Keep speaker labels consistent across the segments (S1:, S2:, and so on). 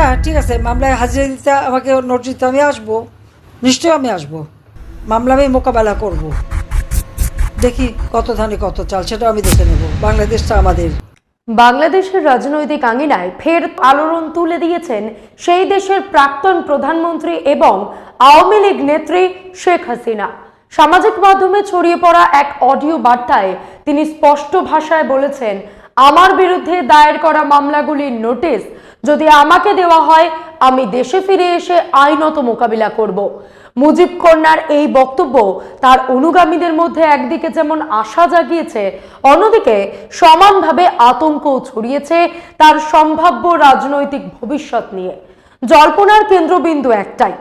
S1: হ্যাঁ ঠিক আছে, মামলায় হাজিরা দিতে আমাকে নোটিশ দিতে আমি আসব। নিশ্চয়ই আমি আসব। মামলা আমি মোকাবেলা করব। দেখি কত ধানে কত চাল সেটা আমি দেখে নেব। বাংলাদেশটা আমাদের।
S2: বাংলাদেশের রাজনৈতিক আঙ্গিনায় ফের আলোড়ন তুলে দিয়েছেন সেই দেশের প্রাক্তন প্রধানমন্ত্রী এবং আওয়ামী লীগ নেত্রী শেখ হাসিনা। সামাজিক মাধ্যমে ছড়িয়ে পড়া এক অডিও বার্তায় তিনি স্পষ্ট ভাষায় বলেছেন, আমার বিরুদ্ধে দায়ের করা মামলাগুলির নোটিশ যদি আমাকে দেওয়া হয়, আমি দেশে ফিরে এসে আইনত মোকাবিলা করব। মুজিব কন্যার এই বক্তব্য তার অনুগামীদের মধ্যে একদিকে যেমন আশা জাগিয়েছে, অন্যদিকে সমানভাবে আতঙ্কও ছড়িয়েছে তার সম্ভাব্য রাজনৈতিক ভবিষ্যৎ নিয়ে। জল্পনার কেন্দ্রবিন্দু একটাই,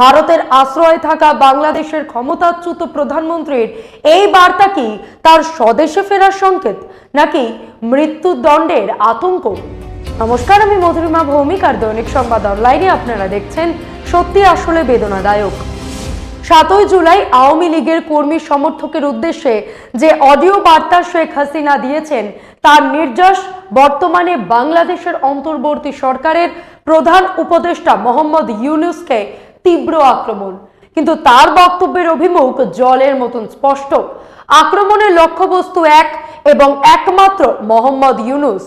S2: ভারতের আশ্রয়ে থাকা বাংলাদেশের ক্ষমতাচ্যুত প্রধানমন্ত্রীর এই বার্তা কি তার স্বদেশে ফেরার সংকেত, নাকি মৃত্যুদণ্ডের আতঙ্ক? নমস্কার, আমি মধুরিমা ভৌমিক আর দৈনিক সংবাদ অনলাইনে আপনারা দেখছেন সত্যি আসলে বেদনাদায়ক। সাতই জুলাই আওয়ামী লীগের কর্মী সমর্থকের উদ্দেশ্যে যে অডিও বার্তা শেখ হাসিনা দিয়েছেন, তার নির্যাস বর্তমানে বাংলাদেশের অন্তর্বর্তী সরকারের প্রধান উপদেষ্টা মোহাম্মদ ইউনুসকে তীব্র আক্রমণ। কিন্তু তার বক্তব্যের অভিমুখ জলের মতন স্পষ্ট। আক্রমণের লক্ষ্যবস্তু এক এবং একমাত্র মোহাম্মদ ইউনুস।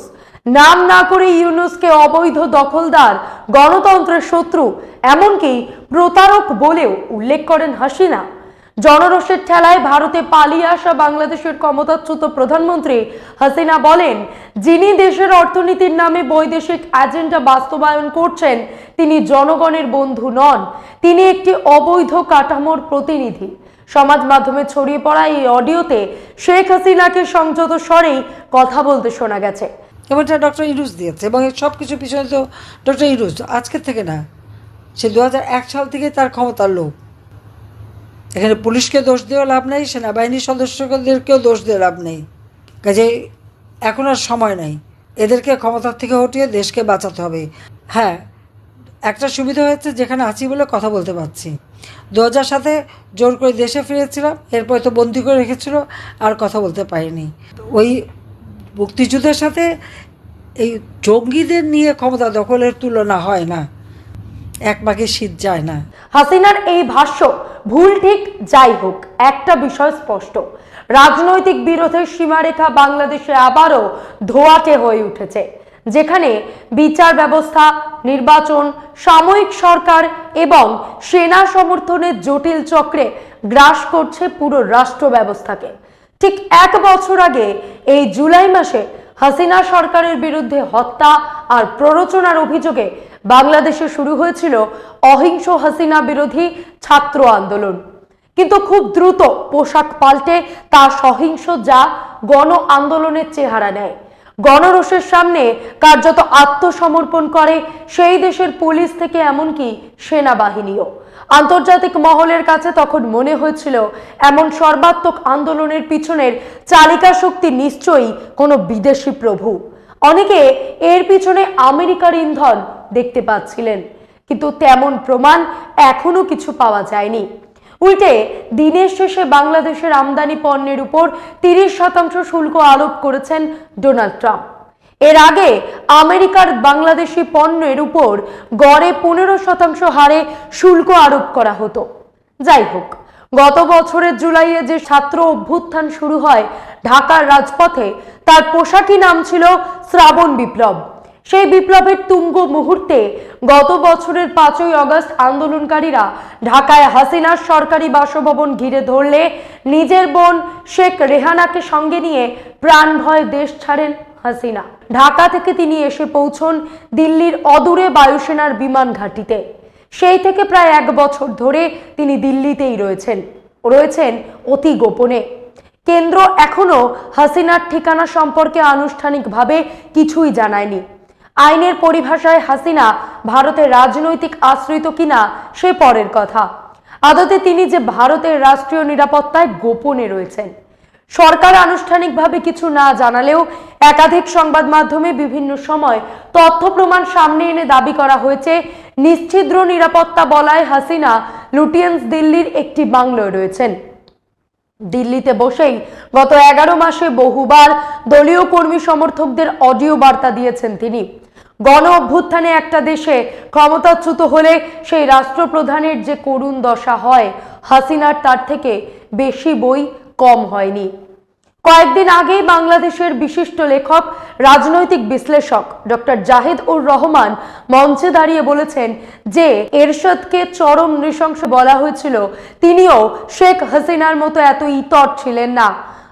S2: নাম না করে ইউনুসকে অবৈধ দখলদার, গণতন্ত্রের শত্রু, এমনকি প্রতারক বলেও উল্লেখ করেন হাসিনা। জনরোষের ঠেলায় ভারতে পালিয়ে আসা বাংলাদেশের ক্ষমতাচ্যুত প্রধানমন্ত্রী হাসিনা বলেন, যিনি দেশের অর্থনীতির নামে বৈদেশিক এজেন্ডা বাস্তবায়ন করছেন, তিনি জনগণের বন্ধু নন। তিনি একটি অবৈধ কাঠামোর প্রতিনিধি। সমাজ মাধ্যমে ছড়িয়ে পড়া এই অডিওতে শেখ হাসিনাকে সংযত স্বরেই কথা বলতে শোনা গেছে।
S1: এবং এটা ডক্টর ইরুজ দিয়েছে, এবং সব কিছু পিছনে তো ডক্টর ইরুজ, আজকের থেকে না, সে দু হাজার এক সাল থেকে তার ক্ষমতার লোক। এখানে পুলিশকে দোষ দিয়েও লাভ নেই, সেনাবাহিনীর সদস্যদেরকেও দোষ দিয়ে লাভ নেই। কাজে এখন আর সময় নাই। এদেরকে ক্ষমতার থেকে হটিয়ে দেশকে বাঁচাতে হবে। হ্যাঁ একটা সুবিধা হয়েছে, যেখানে আছি বলে কথা বলতে পারছি। দু হাজার সাথে জোর করে দেশে ফিরেছিলাম, এরপরে তো বন্দি করে রেখেছিল, আর কথা বলতে পারিনি। ওই মুক্তিযুদ্ধের সাথে এই জঙ্গিদের নিয়ে ক্ষমতা দখলের তুলনা হয় না। এক মাকে শীত যায় না।
S2: হাসিনার এই ভাষ্য ভুল ঠিক, যাই হোক, একটা বিষয় স্পষ্ট। রাজনৈতিক বিরোধের সীমারেখা বাংলাদেশে আবারও ধোয়াটে হয়ে উঠেছে, যেখানে বিচার ব্যবস্থা, নির্বাচন, সাময়িক সরকার এবং সেনা সমর্থনের জটিল চক্রে গ্রাস করছে পুরো রাষ্ট্র ব্যবস্থাকে। ঠিক এক বছর আগে, এই জুলাই মাসে হাসিনা সরকারের বিরুদ্ধে হত্যা আর প্ররোচনার অভিযোগে বাংলাদেশে শুরু হয়েছিল অহিংস হাসিনা বিরোধী ছাত্র আন্দোলন। কিন্তু খুব দ্রুত পোশাক পাল্টে তা সহিংস যা গণ আন্দোলনের চেহারা নেয়। গণরোষের সামনে কার্যত আত্মসমর্পণ করে সেই দেশের পুলিশ থেকে এমনকি সেনাবাহিনীও। আন্তর্জাতিক মহলের কাছে তখন মনে হয়েছিল, এমন সর্বাত্মক আন্দোলনের পিছনের চালিকা শক্তি নিশ্চয়ই কোনো বিদেশি প্রভু। অনেকে এর পিছনে আমেরিকার ইন্ধন দেখতে পাচ্ছিলেন, কিন্তু তেমন প্রমাণ এখনও কিছু পাওয়া যায়নি। উল্টে দিনের শেষে বাংলাদেশের আমদানি পণ্যের উপর তিরিশ শতাংশ শুল্ক আরোপ করেছেন ডোনাল্ড ট্রাম্প। এর আগে আমেরিকার বাংলাদেশি পণ্যের উপর গড়ে পনেরো শতাংশ হারে শুল্ক আরোপ করা হতো। যাই হোক, গত বছরের জুলাইয়ে যে ছাত্র অভ্যুত্থান শুরু হয় ঢাকার রাজপথে, তার পোশাকি নাম ছিল শ্রাবণ বিপ্লব। সেই বিপ্লবের তুঙ্গ মুহূর্তে গত বছরের পাঁচই অগস্ট আন্দোলনকারীরা ঢাকায় হাসিনার সরকারি বাসভবন ঘিরে ধরলে নিজের বোন শেখ রেহানাকে সঙ্গে নিয়ে প্রাণ ভয় দেশ ছাড়েন হাসিনা। ঢাকা থেকে তিনি এসে পৌঁছন দিল্লির অদূরে বায়ুসেনার বিমান ঘাঁটিতে। সেই থেকে প্রায় এক বছর ধরে তিনি দিল্লিতেই রয়েছেন রয়েছেন অতি গোপনে। কেন্দ্র এখনও হাসিনার ঠিকানা সম্পর্কে আনুষ্ঠানিকভাবে কিছুই জানায়নি। আইনের পরিভাষায় হাসিনা ভারতের রাজনৈতিক আশ্রিত কিনা সে পরের কথা। আদতে তিনি যে ভারতের রাষ্ট্রীয় নিরাপত্তায় গোপনে রয়েছেন। সরকার আনুষ্ঠানিকভাবে কিছু না জানালেও একাধিক সংবাদ মাধ্যমে বিভিন্ন সময় তথ্য প্রমাণ সামনে এনে দাবি করা হয়েছে। নিশ্ছিদ্র নিরাপত্তা বলায় হাসিনা লুটিয়েন্স দিল্লির একটি বাংলোয় রয়েছেন। দিল্লিতে বসেই গত এগারো মাসে বহুবার দলীয় কর্মী সমর্থকদের অডিও বার্তা দিয়েছেন তিনি। গণ অভ্যুত্থানে একটা দেশে ক্ষমতাচ্যুত হলে সেই রাষ্ট্রপ্রধানের যে করুণ দশা হয়, হাসিনার তার থেকে বেশি বই কম হয়নি। কয়েকদিন আগেই বাংলাদেশের বিশিষ্ট লেখক, রাজনৈতিক বিশ্লেষক ডক্টর জাহিদ উর রহমান মঞ্চে দাঁড়িয়ে বলেছেন যে, এরশাদকে চরম নৃশংস বলা হয়েছিল। তিনিও শেখ হাসিনার মতো এত ইতর ছিলেন না।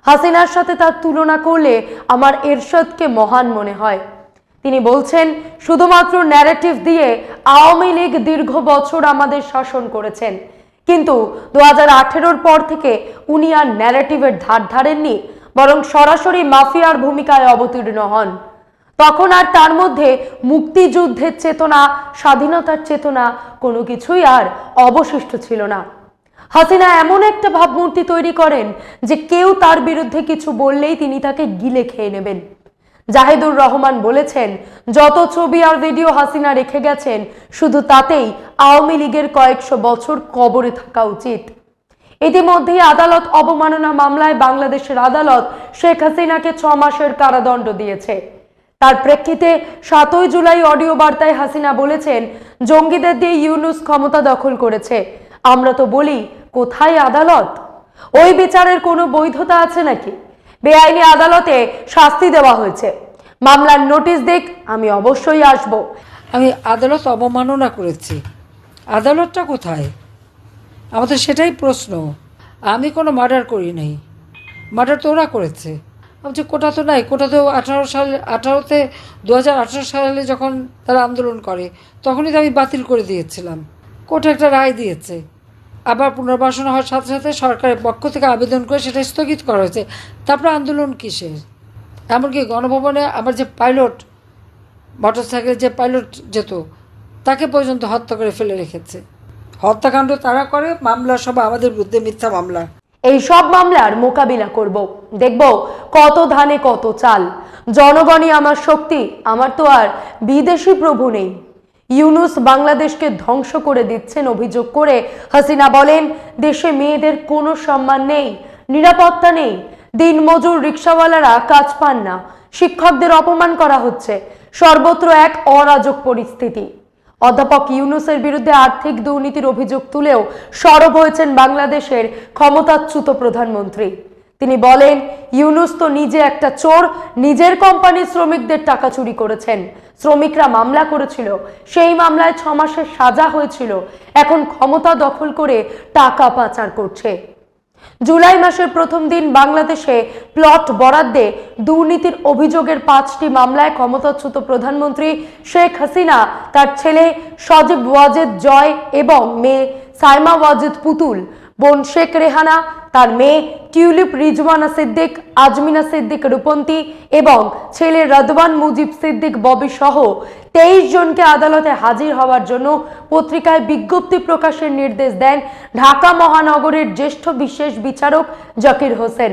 S2: হাসিনার সাথে তার তুলনা করলে আমার এরশাদকে মহান মনে হয়। তিনি বলছেন, শুধুমাত্র ন্যারেটিভ দিয়ে আওয়ামী লীগ দীর্ঘ বছর আমাদের শাসন করেছেন। কিন্তু দু হাজার পর থেকে উনি আর ন্যারেটিভের ধার ধারেননি, বরং সরাসরি মাফিয়ার ভূমিকায় অবতীর্ণ হন। তখন আর তার মধ্যে মুক্তিযুদ্ধের চেতনা, স্বাধীনতার চেতনা কোনো কিছুই আর অবশিষ্ট ছিল না। হাসিনা এমন একটা ভাবমূর্তি তৈরি করেন যে কেউ তার বিরুদ্ধে কিছু বললেই তিনি তাকে গিলে খেয়ে নেবেন। জাহিদুর রহমান বলেছেন, যত ছবি আর ভিডিও হাসিনা রেখে গেছেন, শুধু তাতেই আওয়ামী লীগের কয়েকশো বছর কবরে থাকা উচিত। ইতিমধ্যেই আদালত অবমাননা মামলায় বাংলাদেশের আদালত শেখ হাসিনাকে ছ মাসের কারাদণ্ড দিয়েছে। তার প্রেক্ষিতে সাতই জুলাই অডিও বার্তায় হাসিনা বলেছেন, জঙ্গিদের দিয়ে ইউনুস ক্ষমতা দখল করেছে। আমরা তো বলি, কোথায় আদালত? ওই বিচারের কোনো বৈধতা আছে নাকি? বেআইনি আদালতে শাস্তি দেওয়া হয়েছে। মামলার নোটিশ দিক আমি অবশ্যই আসব।
S1: আমি আদালত অবমাননা করেছি। আদালতটা কোথায়? আমাদের সেটাই প্রশ্ন। আমি কোনো মার্ডার করি নাই। মার্ডার তো ওরা করেছে। আমি কোটা তো নাই। কোটা তো আঠারো সালে, আঠারোতে দু হাজার আঠারো সালে যখন তারা আন্দোলন করে, তখনই তো আমি বাতিল করে দিয়েছিলাম। কোর্ট একটা রায় দিয়েছে। আবার পুনর্বাসন হওয়ার সাথে সাথে সরকারের পক্ষ থেকে আবেদন করে সেটা স্থগিত করা হয়েছে। তারপরে আন্দোলন কিসের? এমনকি গণভবনে আমার যে পাইলট, মোটরসাইকেলে যে পাইলট যেত, তাকে পর্যন্ত হত্যা করে ফেলে রেখেছে। হত্যাকাণ্ড তারা করে, মামলা সব আমাদের বিরুদ্ধে মিথ্যা মামলা।
S2: এই সব মামলার মোকাবিলা করব। দেখব কত ধানে কত চাল। জনগণই আমার শক্তি, আমার তো আর বিদেশি প্রভু নেই। ইউনুস বাংলাদেশকে ধ্বংস করে দিচ্ছেন অভিযোগ করে হাসিনা বলেন, দেশে মেয়েদের কোনো সম্মান নেই, নিরাপত্তা নেই, দিনমজুর রিক্সাওয়ালারা কাজ পান না, শিক্ষকদের অপমান করা হচ্ছে, সর্বত্র এক অরাজক পরিস্থিতি। অধ্যাপক ইউনুসের বিরুদ্ধে আর্থিক দুর্নীতির অভিযোগ তুলেও সরব হয়েছেন বাংলাদেশের ক্ষমতাচ্যুত প্রধানমন্ত্রী। তিনি বলেন, ইউনুস তো নিজে একটা চোর, নিজের কোম্পানির শ্রমিকদের টাকা চুরি করেছেন। শ্রমিকরা মামলা করেছিল। সেই মামলায় ছ মাসের সাজা হয়েছিল। এখন ক্ষমতা দখল করে টাকা পাচার করছে। জুলাই মাসের প্রথম দিন বাংলাদেশে প্লট বরাদ্দে দুর্নীতির অভিযোগের পাঁচটি মামলায় ক্ষমতাচ্যুত প্রধানমন্ত্রী শেখ হাসিনা, তার ছেলে সজীব ওয়াজেদ জয় এবং মেয়ে সাইমা ওয়াজেদ পুতুল বোন শেখ রেহানা, তার মেয়ে টিউলিপ রিজওয়ানা সিদ্দিক, আজমিনা সিদ্দিক রূপন্তী এবং ছেলে রদওয়ান মুজিব সিদ্দিক ববি সহ তেইশ জনকে আদালতে হাজির হওয়ার জন্য পত্রিকায় বিজ্ঞপ্তি প্রকাশের নির্দেশ দেন ঢাকা মহানগরের জ্যেষ্ঠ বিশেষ বিচারক জাকির হোসেন।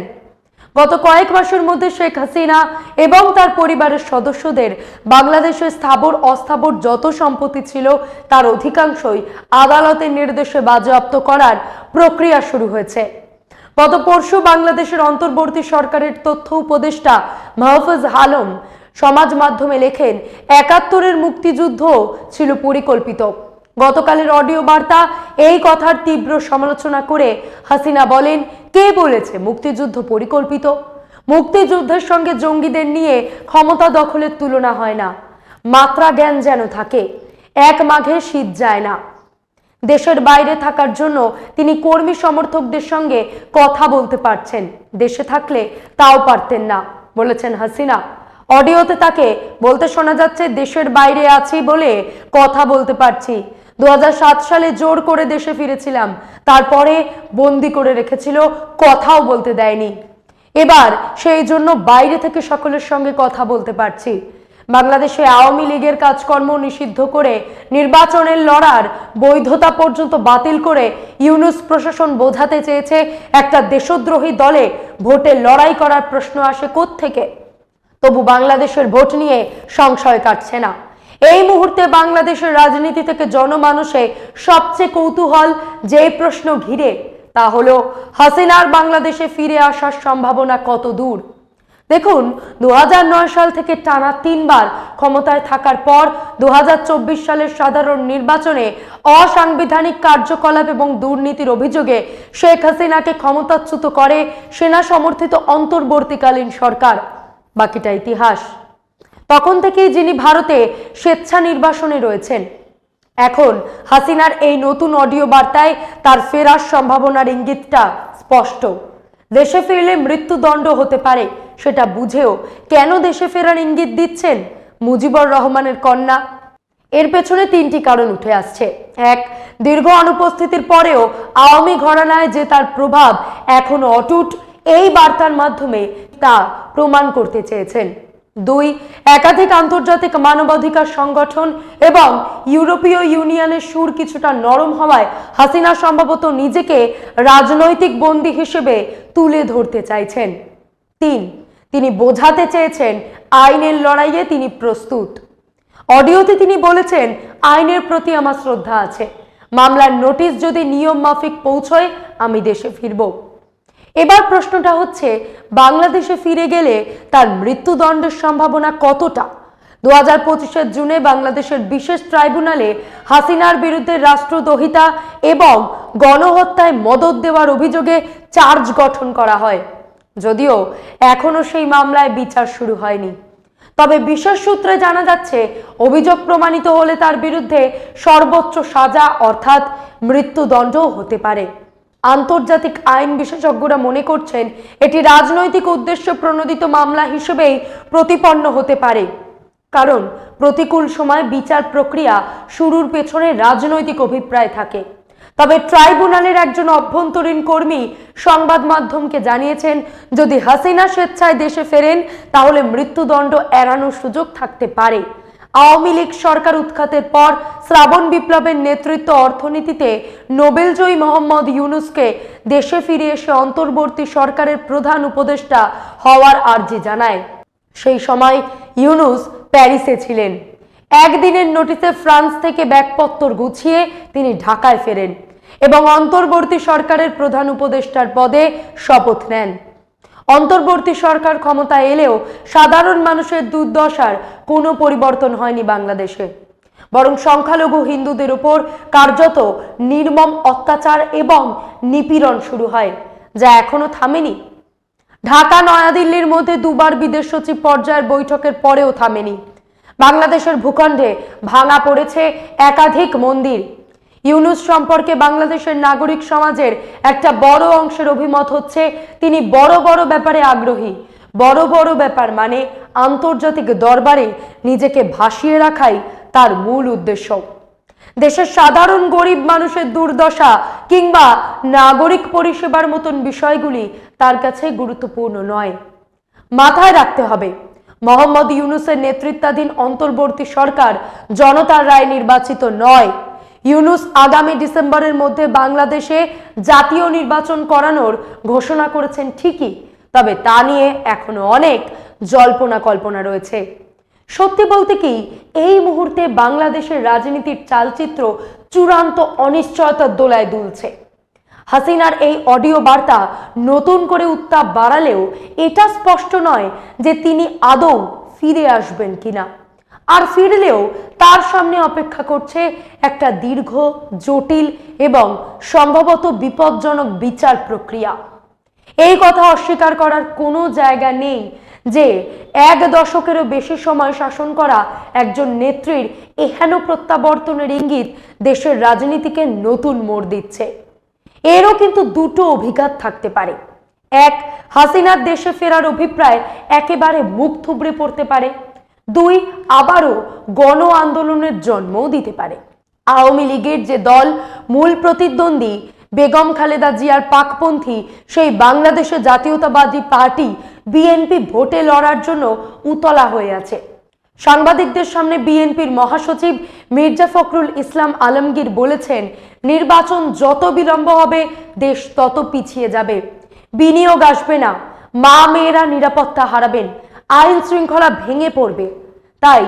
S2: গত কয়েক মাসের মধ্যে শেখ হাসিনা এবং তার পরিবারের সদস্যদের বাংলাদেশের স্থাবর, অস্থাবর যত সম্পত্তি ছিল, তার অধিকাংশই আদালতের নির্দেশে বাজেয়াপ্ত করার প্রক্রিয়া শুরু হয়েছে। গত পরশু বাংলাদেশের অন্তর্বর্তী সরকারের তথ্য উপদেষ্টা মাহফুজ আলম সমাজ মাধ্যমে লেখেন, একাত্তরের মুক্তিযুদ্ধ ছিল পরিকল্পিত। গতকালের অডিও বার্তা এই কথার তীব্র সমালোচনা করে হাসিনা বলেন, কে বলেছে মুক্তিযুদ্ধ পরিকল্পিত? মুক্তিযুদ্ধের সঙ্গে জঙ্গিদের নিয়ে ক্ষমতা দখলের তুলনা হয় না। মাত্রা জ্ঞান যেন থাকে, এক মাঘে শীত যায় না। দেশের বাইরে থাকার জন্য তিনি কর্মী সমর্থকদের সঙ্গে কথা বলতে পারছেন। দেশে থাকলে তাও পারতেন না, বলেছেন হাসিনা। অডিওতে তাকে বলতে শোনা যাচ্ছে, দেশের বাইরে আছি বলে কথা বলতে পারছি দু হাজার সাত সালে জোর করে দেশে ফিরেছিলাম। তারপরে বন্দি করে রেখেছিল, কথাও বলতে দেয়নি। এবার সেই জন্য বাইরে থেকে সকলের সঙ্গে কথা বলতে পারছি। বাংলাদেশে আওয়ামী লীগের কাজকর্ম নিষিদ্ধ করে নির্বাচনের লড়ার বৈধতা পর্যন্ত বাতিল করে ইউনুস প্রশাসন বোঝাতে চেয়েছে, একটা দেশদ্রোহী দলে ভোটে লড়াই করার প্রশ্ন আসে থেকে তবু বাংলাদেশের ভোট নিয়ে সংশয় কাটছে না। এই মুহূর্তে বাংলাদেশের রাজনীতি থেকে জনমানুষে সবচেয়ে কৌতূহল যে প্রশ্ন ঘিরে, তা হলো, হাসিনার বাংলাদেশে ফিরে আসার সম্ভাবনা কত দূর? দেখুন দু হাজার নয় সাল থেকে টানা তিনবার ক্ষমতায় থাকার পর দু হাজার চব্বিশ সালের সাধারণ নির্বাচনে অসাংবিধানিক কার্যকলাপ এবং দুর্নীতির অভিযোগে শেখ হাসিনাকে ক্ষমতাচ্যুত করে সেনা সমর্থিত অন্তর্বর্তীকালীন সরকার। বাকিটা ইতিহাস। তখন থেকেই যিনি ভারতে স্বেচ্ছা নির্বাসনে রয়েছেন। এখন হাসিনার এই নতুন অডিও বার্তায় তার ফেরার সম্ভাবনার ইঙ্গিতটা স্পষ্ট। দেশে ফিরলে মৃত্যুদণ্ড হতে পারে, সেটা বুঝেও কেন দেশে ফেরার ইঙ্গিত দিচ্ছেন মুজিবুর রহমানের কন্যা? এর পেছনে তিনটি কারণ উঠে আসছে। এক, দীর্ঘ অনুপস্থিতির পরেও আওয়ামী ঘরানায় যে তার প্রভাব এখনও অটুট, এই বার্তার মাধ্যমে তা প্রমাণ করতে চেয়েছেন। দুই, একাধিক আন্তর্জাতিক মানবাধিকার সংগঠন এবং ইউরোপীয় ইউনিয়নের সুর কিছুটা নরম হওয়ায় হাসিনা সম্ভবত নিজেকে রাজনৈতিক বন্দী হিসেবে তুলে ধরতে চাইছেন। তিন, তিনি বোঝাতে চেয়েছেন আইনের লড়াইয়ে তিনি প্রস্তুত। অডিওতে তিনি বলেছেন, আইনের প্রতি আমার শ্রদ্ধা আছে। মামলার নোটিশ যদি নিয়ম মাফিক পৌঁছয়, আমি দেশে ফিরব। এবার প্রশ্নটা হচ্ছে, বাংলাদেশে ফিরে গেলে তার মৃত্যুদণ্ডের সম্ভাবনা কতটা? দু হাজার পঁচিশের জুনে বাংলাদেশের বিশেষ ট্রাইব্যুনালে হাসিনার বিরুদ্ধে রাষ্ট্রদ্রোহিতা এবং গণহত্যায় মদত দেওয়ার অভিযোগে চার্জ গঠন করা হয়। যদিও এখনও সেই মামলায় বিচার শুরু হয়নি। তবে বিশেষ সূত্রে জানা যাচ্ছে, অভিযোগ প্রমাণিত হলে তার বিরুদ্ধে সর্বোচ্চ সাজা অর্থাৎ মৃত্যুদণ্ডও হতে পারে। আন্তর্জাতিক আইন বিশেষজ্ঞরা মনে করছেন, এটি রাজনৈতিক উদ্দেশ্য প্রণোদিত মামলা হিসেবেই প্রতিপন্ন হতে পারে। কারণ, প্রতিকূল সময় বিচার প্রক্রিয়া শুরুর পেছনে রাজনৈতিক অভিপ্রায় থাকে। তবে ট্রাইব্যুনালের একজন অভ্যন্তরীণ কর্মী সংবাদ মাধ্যমকে জানিয়েছেন, যদি হাসিনা স্বেচ্ছায় দেশে ফেরেন, তাহলে মৃত্যুদণ্ড এড়ানোর সুযোগ থাকতে পারে। আওয়ামী লীগ সরকার উৎখাতের পর শ্রাবণ বিপ্লবের নেতৃত্ব অর্থনীতিতে নোবেলজয়ী মোহাম্মদ ইউনুসকে দেশে ফিরে এসে অন্তর্বর্তী সরকারের প্রধান উপদেষ্টা হওয়ার আর্জি জানায়। সেই সময় ইউনুস প্যারিসে ছিলেন। একদিনের নোটিসে ফ্রান্স থেকে ব্যাগপত্তর গুছিয়ে তিনি ঢাকায় ফেরেন এবং অন্তর্বর্তী সরকারের প্রধান উপদেষ্টার পদে শপথ নেন। অন্তর্বর্তী সরকার ক্ষমতায় এলেও সাধারণ মানুষের দুর্দশার কোনো পরিবর্তন হয়নি বাংলাদেশে। বরং সংখ্যালঘু হিন্দুদের উপর কার্যত নির্মম অত্যাচার এবং নিপীড়ন শুরু হয়, যা এখনও থামেনি। ঢাকা, নয়াদিল্লির মধ্যে দুবার বিদেশ সচিব পর্যায়ের বৈঠকের পরেও থামেনি। বাংলাদেশের ভূখণ্ডে ভাঙা পড়েছে একাধিক মন্দির। ইউনুস সম্পর্কে বাংলাদেশের নাগরিক সমাজের একটা বড় অংশের অভিমত হচ্ছে তিনি বড় বড় ব্যাপারে আগ্রহী। বড় বড় ব্যাপার মানে আন্তর্জাতিক দরবারে নিজেকে ভাসিয়ে রাখাই তার মূল উদ্দেশ্য। দেশের সাধারণ গরিব মানুষের দুর্দশা কিংবা নাগরিক পরিষেবার মতন বিষয়গুলি তার কাছে গুরুত্বপূর্ণ নয়। মাথায় রাখতে হবে, মোহাম্মদ ইউনুসের নেতৃত্বাধীন অন্তর্বর্তী সরকার জনতার রায় নির্বাচিত নয়। ইউনুস আগামী ডিসেম্বরের মধ্যে বাংলাদেশে জাতীয় নির্বাচন করানোর ঘোষণা করেছেন ঠিকই, তবে তা নিয়ে এখনও অনেক জল্পনা কল্পনা রয়েছে। সত্যি বলতে কি, এই মুহূর্তে বাংলাদেশের রাজনীতির চালচিত্র চূড়ান্ত অনিশ্চয়তার দোলায় দুলছে। হাসিনার এই অডিও বার্তা নতুন করে উত্তাপ বাড়ালেও এটা স্পষ্ট নয় যে তিনি আদৌ ফিরে আসবেন কিনা। আর ফিরলেও তার সামনে অপেক্ষা করছে একটা দীর্ঘ, জটিল এবং সম্ভবত বিপজ্জনক বিচার প্রক্রিয়া। এই কথা অস্বীকার করার কোনো জায়গা নেই যে এক দশকেরও বেশি সময় শাসন করা একজন নেত্রীর এহেন প্রত্যাবর্তনের ইঙ্গিত দেশের রাজনীতিকে নতুন মোড় দিচ্ছে। এরও কিন্তু দুটো অভিঘাত থাকতে পারে। এক, হাসিনার দেশে ফেরার অভিপ্রায় একেবারে মুখ থুবড়ে পড়তে পারে। দুই, আবারও গণ আন্দোলনের জন্মও দিতে পারে। আওয়ামী লীগের যে দল, মূল প্রতিদ্বন্দ্বী বেগম খালেদা জিয়ার পাকপন্থী, সেই বাংলাদেশের জাতীয়তাবাদী পার্টি বিএনপি ভোটে লড়ার জন্য উতলা হয়ে আছে। সাংবাদিকদের সামনে বিএনপির মহাসচিব মির্জা ফখরুল ইসলাম আলমগীর বলেছেন, নির্বাচন যত বিলম্ব হবে, দেশ তত পিছিয়ে যাবে। বিনিয়োগ আসবে না। মা মেয়েরা নিরাপত্তা হারাবেন। আইন শৃঙ্খলা ভেঙে পড়বে। তাই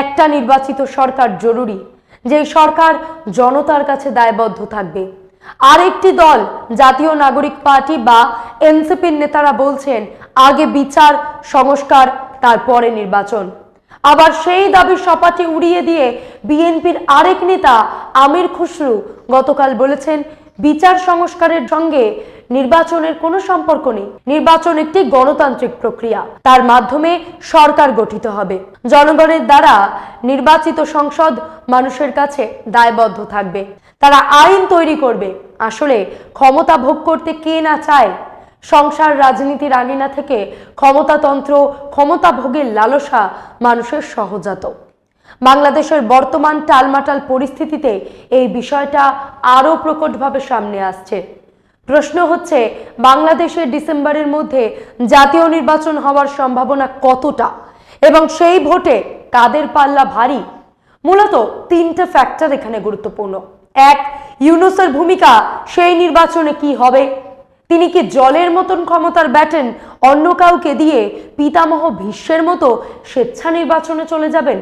S2: একটা নির্বাচিত সরকার জরুরি যে সরকার জনতার কাছে দায়বদ্ধ থাকবে। আরেকটি দল জাতীয় নাগরিক পার্টি বা এনসিপির নেতারা বলছেন, আগে বিচার, সংস্কার, তারপরে নির্বাচন। আবার সেই দাবি সপাটি উড়িয়ে দিয়ে বিএনপির আরেক নেতা আমির খুসরু গতকাল বলেছেন বিচার সংস্কারের সঙ্গে নির্বাচনের কোনো সম্পর্ক নেই। নির্বাচন একটি গণতান্ত্রিক প্রক্রিয়া। তার মাধ্যমে সরকার গঠিত হবে। জনগণের দ্বারা নির্বাচিত সংসদ মানুষের কাছে দায়বদ্ধ থাকবে। তারা আইন তৈরি করবে। আসলে ক্ষমতা ভোগ করতে কে না চায়? সংসার রাজনীতির আঙিনা থেকে ক্ষমতাতন্ত্র, ক্ষমতা ভোগের লালসা মানুষের সহজাত। বাংলাদেশের বর্তমান টালমাটাল পরিস্থিতিতে এই বিষয়টা আরও প্রকটভাবে সামনে আসছে। প্রশ্ন হচ্ছে বাংলাদেশের ডিসেম্বরের মধ্যে জাতীয় নির্বাচন হওয়ার সম্ভাবনা কতটা এবং সেই ভোটে কাদের পাল্লা ভারী? মূলত তিনটে ফ্যাক্টর এখানে গুরুত্বপূর্ণ। এক, ইউনুসের ভূমিকা সেই নির্বাচনে কি হবে? তিনি কি জলের মতন ক্ষমতার ব্যাটেন অন্য কাউকে দিয়ে পিতামহ ভীষ্মের মতো স্বেচ্ছা নির্বাচনে চলে যাবেন?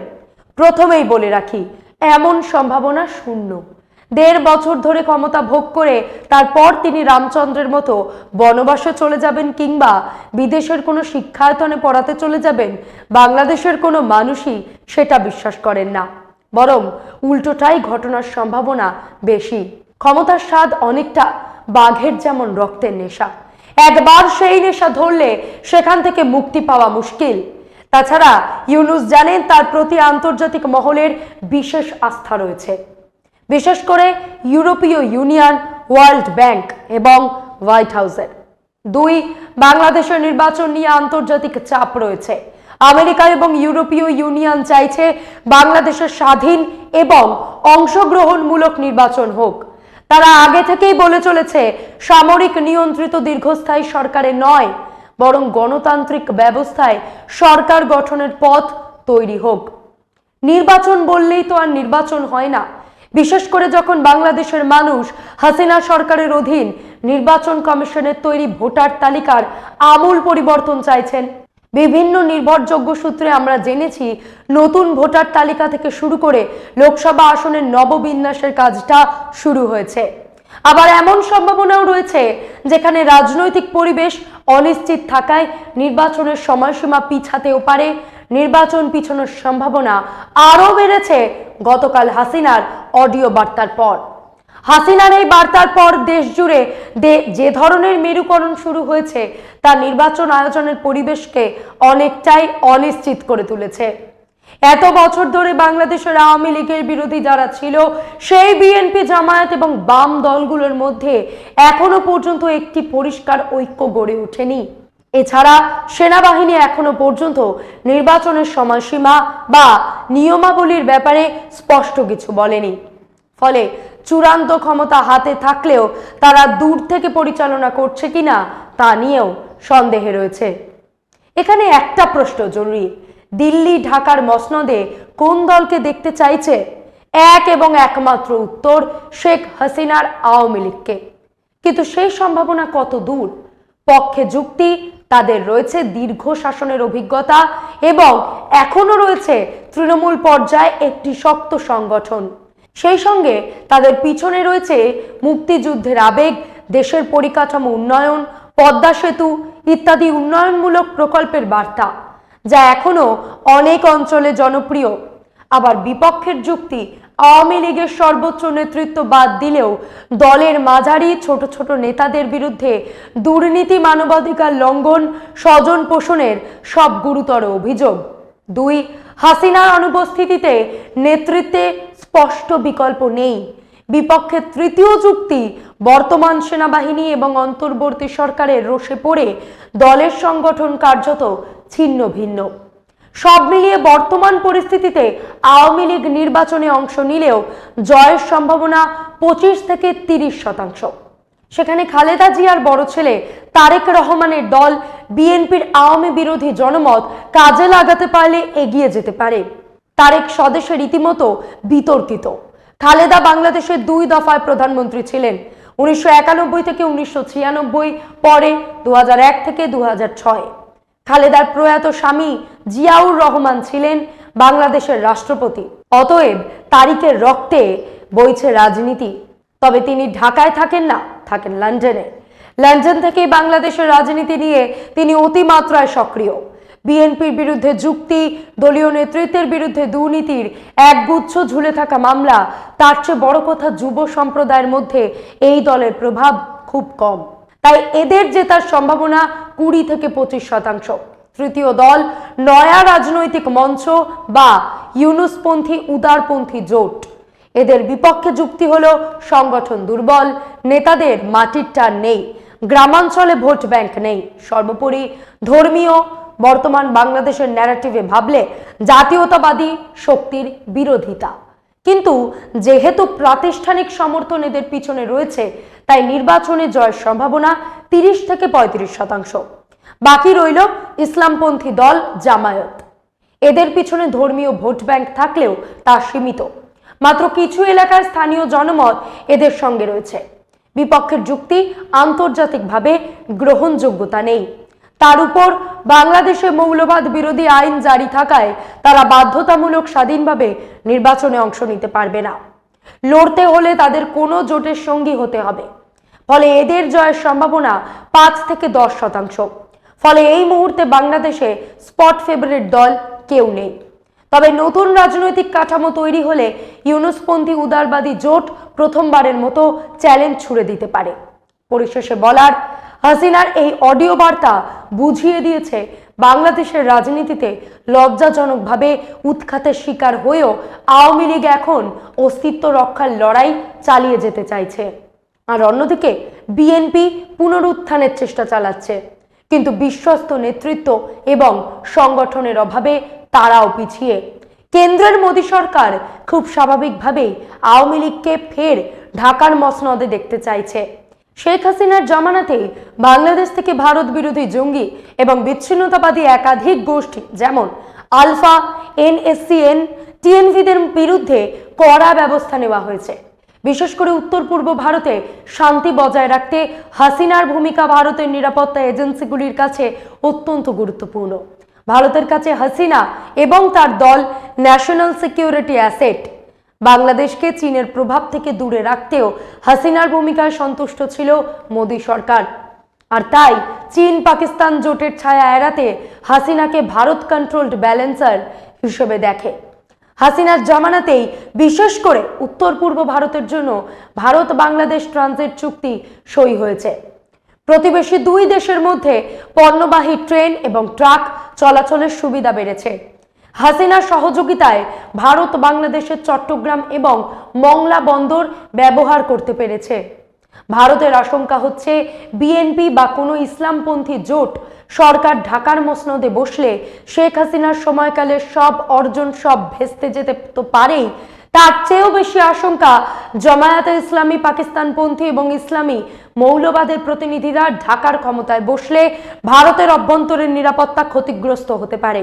S2: প্রথমেই বলে রাখি, এমন সম্ভাবনা শূন্য। দেড় বছর ধরে ক্ষমতা ভোগ করে তারপর তিনি রামচন্দ্রের মতো বনবাসে চলে যাবেন কিংবা বিদেশের কোনো শিক্ষায়তনে পড়াতে চলে যাবেন, বাংলাদেশের কোনো মানুষই সেটা বিশ্বাস করেন না। বরং উল্টোটাই ঘটনার সম্ভাবনা বেশি। ক্ষমতার স্বাদ অনেকটা বাঘের যেমন রক্তের নেশা। একবার সেই নেশা ধরলে সেখান থেকে মুক্তি পাওয়া মুশকিল। তাছাড়া ইউনুস জানেন তার প্রতি আন্তর্জাতিক মহলের বিশেষ আস্থা রয়েছে। বিশেষ করে ইউরোপীয় ইউনিয়ন, ওয়ার্ল্ড ব্যাংক এবং হোয়াইট হাউসের। দুই, বাংলাদেশের নির্বাচন নিয়ে আন্তর্জাতিক চাপ রয়েছে। আমেরিকা এবং ইউরোপীয় ইউনিয়ন চাইছে বাংলাদেশের স্বাধীন এবং অংশগ্রহণমূলক নির্বাচন হোক। তারা আগে থেকেই বলে চলেছে, সামরিক নিয়ন্ত্রিত দীর্ঘস্থায়ী সরকারে নয় বরং গণতান্ত্রিক ব্যবস্থায় সরকার গঠনের পথ তৈরি হোক। নির্বাচন বললেই তো আর নির্বাচন হয় না। বিশেষ করে যখন বাংলাদেশের মানুষ হাসিনা সরকারের অধীন নির্বাচন কমিশনের তৈরি ভোটার তালিকার আমূল পরিবর্তন চাইছেন। বিভিন্ন নির্ভরযোগ্য সূত্রে আমরা জেনেছি, নতুন ভোটার তালিকা থেকে শুরু করে লোকসভা আসনের নববিন্যাসের কাজটা শুরু হয়েছে। আবার এমন সম্ভাবনাও রয়েছে যেখানে রাজনৈতিক পরিবেশ অনিশ্চিত থাকায় নির্বাচনের সময়সীমা পিছাতেও পারে। নির্বাচন পিছনোর সম্ভাবনা আরও বেড়েছে গতকাল হাসিনার অডিও বার্তার পর। হাসিনার এই বার্তার পর দেশ জুড়ে যে ধরনের মেরুকরণ শুরু হয়েছে, তা নির্বাচন আয়োজনের পরিবেশকে অনেকটাই অনিশ্চিত করে তুলেছে। এত বছর ধরে বাংলাদেশের আওয়ামী লীগের বিরোধী যারা ছিল, সেই বিএনপি জামায়াত এবং বাম দলগুলোর মধ্যে এখনও পর্যন্ত একটি পরিষ্কার ঐক্য গড়ে ওঠেনি। এছাড়া সেনাবাহিনী এখনও পর্যন্ত নির্বাচনের সময়সীমা বা নিয়মাবলীর ব্যাপারে স্পষ্ট কিছু বলেনি। ফলে চূড়ান্ত ক্ষমতা হাতে থাকলেও তারা দূর থেকে পরিচালনা করছে কিনা তা নিয়েও সন্দেহে রয়েছে। এখানে একটা প্রশ্ন জরুরি দিল্লি, ঢাকার মসনদে কোন দলকে দেখতে চাইছে? এক এবং একমাত্র উত্তর, শেখ হাসিনার আওয়ামী লীগকে। কিন্তু সেই সম্ভাবনা কত দূর? পক্ষে যুক্তি, তাদের রয়েছে দীর্ঘ শাসনের অভিজ্ঞতা এবং এখনও রয়েছে তৃণমূল পর্যায়ে একটি শক্ত সংগঠন। সেই সঙ্গে তাদের পিছনে রয়েছে মুক্তিযুদ্ধের আবেগ, দেশের পরিকাঠামো উন্নয়ন, পদ্মা সেতু ইত্যাদি উন্নয়নমূলক প্রকল্পের বার্তা। যা এখনও অনেক অঞ্চলে জনপ্রিয়। আবার বিপক্ষের যুক্তি আওয়ামী লীগের সর্বোচ্চ নেতৃত্ব বাদ দিলেও দলের মাঝারি ছোট ছোট নেতাদের বিরুদ্ধে দুর্নীতি মানবাধিকার লঙ্ঘন, স্বজন পোষণের সব গুরুতর অভিযোগ। দুই, হাসিনার অনুপস্থিতিতে নেতৃত্বে স্পষ্ট বিকল্প নেই। বিপক্ষের তৃতীয় যুক্তি, বর্তমান সেনাবাহিনী এবং অন্তর্বর্তী সরকারের রোষে পড়ে দলের সংগঠন কার্যত ছিন্ন ভিন্ন। সব মিলিয়ে বর্তমান পরিস্থিতিতে আওয়ামী লীগ নির্বাচনে অংশ নিলেও জয়ের সম্ভাবনা পঁচিশ থেকে তিরিশ শতাংশ। সেখানে খালেদা জিয়ার বড় ছেলে তারেক রহমানের দল বিএনপির আওয়ামী বিরোধী জনমত কাজে লাগাতে পারলে এগিয়ে যেতে পারে। তারেক স্বদেশে রীতিমতো বিতর্কিত। খালেদা বাংলাদেশের দুই দফায় প্রধানমন্ত্রী ছিলেন। উনিশশো একানব্বই থেকে উনিশশো ছিয়ানব্বই, পরে দু হাজার এক থেকে দুহাজার ছয়। খালেদার প্রয়াত স্বামী জিয়াউর রহমান ছিলেন বাংলাদেশের রাষ্ট্রপতি। অতএব তারিখের রক্তে বইছে রাজনীতি। তবে তিনি ঢাকায় থাকেন না, থাকেন লন্ডনে। লন্ডন থেকে বাংলাদেশের রাজনীতি নিয়ে তিনি অতিমাত্রায় সক্রিয়। বিএনপির বিরুদ্ধে যুক্তি, দলীয় নেতৃত্বের বিরুদ্ধে দুর্নীতির একগুচ্ছ ঝুলে থাকা মামলা, তার চেয়ে বড় কথা যুব সম্প্রদায়ের মধ্যে এই দলের প্রভাব খুব কম। তাই এদের জেতার সম্ভাবনা কুড়ি থেকে পঁচিশ শতাংশ। তৃতীয় দল, নয়া রাজনৈতিক মঞ্চ বা ইউনুসপন্থী উদারপন্থী জোট। এদের বিপক্ষে যুক্তি হল সংগঠন দুর্বল, নেতাদের মাটির টান নেই, গ্রামাঞ্চলে ভোট ব্যাংক নেই। সর্বোপরি ধর্মীয় বর্তমান বাংলাদেশের ন্যারেটিভে ভাবলে জাতীয়তাবাদী শক্তির বিরোধিতা। কিন্তু যেহেতু প্রাতিষ্ঠানিক সমর্থন এদের পিছনে রয়েছে, তাই নির্বাচনে জয়ের সম্ভাবনা তিরিশ থেকে পঁয়ত্রিশ শতাংশ। বাকি রইল ইসলামপন্থী দল জামায়াত। এদের পিছনে ধর্মীয় ভোট ব্যাংক থাকলেও তা সীমিত। মাত্র কিছু এলাকায় স্থানীয় জনমত এদের সঙ্গে রয়েছে। বিপক্ষের যুক্তি আন্তর্জাতিকভাবে গ্রহণযোগ্যতা নেই। তার উপর বাংলাদেশে মৌলবাদ বিরোধী আইন জারি থাকায় তারা বাধ্যতামূলক স্বাধীনভাবে নির্বাচনে অংশ নিতে পারবে না। লড়তে হলে তাদের কোনো জোটের সঙ্গী হতে হবে। ফলে এদের জয়ের সম্ভাবনা পাঁচ থেকে দশ শতাংশ। ফলে এই মুহূর্তে বাংলাদেশে স্পট ফেভারিট দল কেউ নেই। তবে নতুন রাজনৈতিক কাঠামো তৈরি হলে ইউনুসপন্থী উদারবাদী জোট প্রথমবারের মতো চ্যালেঞ্জ ছুড়ে দিতে পারে। পরিশেষে বলার হাসিনার এই অডিও বার্তা বুঝিয়ে দিয়েছে বাংলাদেশের রাজনীতিতে লজ্জাজনকভাবে উৎখাতের শিকার হয়েও আওয়ামী লীগ এখন অস্তিত্ব রক্ষার লড়াই চালিয়ে যেতে চাইছে। আর অন্যদিকে, বিএনপি পুনরুত্থানের চেষ্টা চালাচ্ছে। কিন্তু বিশ্বস্ত নেতৃত্ব এবং সংগঠনের অভাবে তারাও পিছিয়ে। কেন্দ্রের মোদী সরকার খুব স্বাভাবিকভাবেই আওয়ামী লীগকে ফের ঢাকার মসনদে দেখতে চাইছে। শেখ হাসিনার জমানাতেই বাংলাদেশ থেকে ভারত বিরোধী জঙ্গি এবং বিচ্ছিন্নতাবাদী একাধিক গোষ্ঠী, যেমন আলফা, এনএসসিএন, টিএনভিদের বিরুদ্ধে কড়া ব্যবস্থা নেওয়া হয়েছে। বিশেষ করে উত্তর পূর্ব ভারতে শান্তি বজায় রাখতে হাসিনার ভূমিকা ভারতের নিরাপত্তা এজেন্সিগুলির কাছে অত্যন্ত গুরুত্বপূর্ণ। ভারতের কাছে হাসিনা এবং তার দল ন্যাশনাল সিকিউরিটি অ্যাসেট। বাংলাদেশকে চীনের প্রভাব থেকে দূরে রাখতেও হাসিনার ভূমিকায় সন্তুষ্ট ছিল মোদী সরকার। আর তাই চীন পাকিস্তান জোটের ছায়া এড়াতে হাসিনাকে ভারত কন্ট্রোলড ব্যালেন্সার হিসেবে দেখে। হাসিনার জামানাতেই বিশেষ করে উত্তর পূর্ব ভারতের জন্য ভারত বাংলাদেশ ট্রানজিট চুক্তি সই হয়েছে। প্রতিবেশী দুই দেশের মধ্যে পণ্যবাহী ট্রেন এবং ট্রাক চলাচলের সুবিধা বেড়েছে। হাসিনার সহযোগিতায় ভারত বাংলাদেশের চট্টগ্রাম এবং মংলা বন্দর ব্যবহার করতে পেরেছে। ভারতের আশঙ্কা হচ্ছে বিএনপি বা কোনো ইসলামপন্থী জোট সরকার ঢাকার মসনদে বসলে শেখ হাসিনার সময়কালে সব অর্জন সব ভেস্তে যেতে তো পারেই। তার চেয়েও বেশি আশঙ্কা জমায়াতে ইসলামী পাকিস্তানপন্থী এবং ইসলামী মৌলবাদের প্রতিনিধিরা ঢাকার ক্ষমতায় বসলে ভারতের অভ্যন্তরীণ নিরাপত্তা ক্ষতিগ্রস্ত হতে পারে।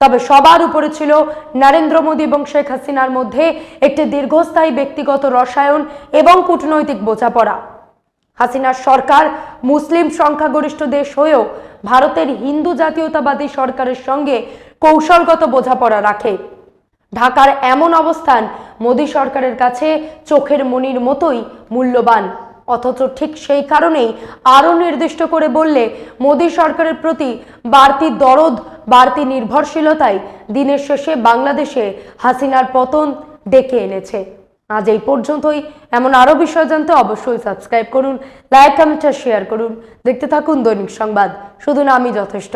S2: তবে সবার উপরে ছিল নরেন্দ্র মোদী এবং শেখ হাসিনার মধ্যে একটি দীর্ঘস্থায়ী ব্যক্তিগত রসায়ন এবং কূটনৈতিক বোঝাপড়া। হাসিনার সরকার মুসলিম সংখ্যাগরিষ্ঠ দেশ হয়েও ভারতের হিন্দু জাতীয়তাবাদী সরকারের সঙ্গে কৌশলগত বোঝাপড়া রাখে। ঢাকার এমন অবস্থান মোদী সরকারের কাছে চোখের মনির মতোই মূল্যবান। অথচ ঠিক সেই কারণেই আরও নির্দিষ্ট করে বললে মোদী সরকারের প্রতি বাড়তি দরদ বাড়তি নির্ভরশীলতাই দিনের শেষে বাংলাদেশে হাসিনার পতন ডেকে এনেছে। আজ এই পর্যন্তই। এমন আরও বিষয় জানতে অবশ্যই সাবস্ক্রাইব করুন, লাইক, কমেন্ট শেয়ার করুন। দেখতে থাকুন দৈনিক সংবাদ। শুধু না, আমি যথেষ্ট।